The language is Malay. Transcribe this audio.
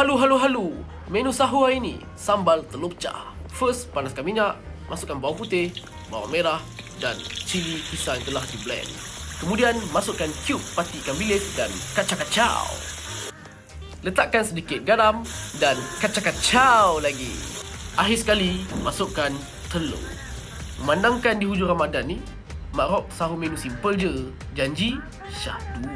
Halu halu halu. Menu sahur hari ni sambal telur pecah. First panaskan minyak, masukkan bawang putih, bawang merah dan cili pisang yang telah di blend. Kemudian masukkan cube pati ikan bilis dan kacang-kacau. Letakkan sedikit garam dan kacang-kacau lagi. Akhir sekali masukkan telur. Memandangkan di hujung Ramadan ni, Mak Rock sahur menu simple je. Janji syahdu.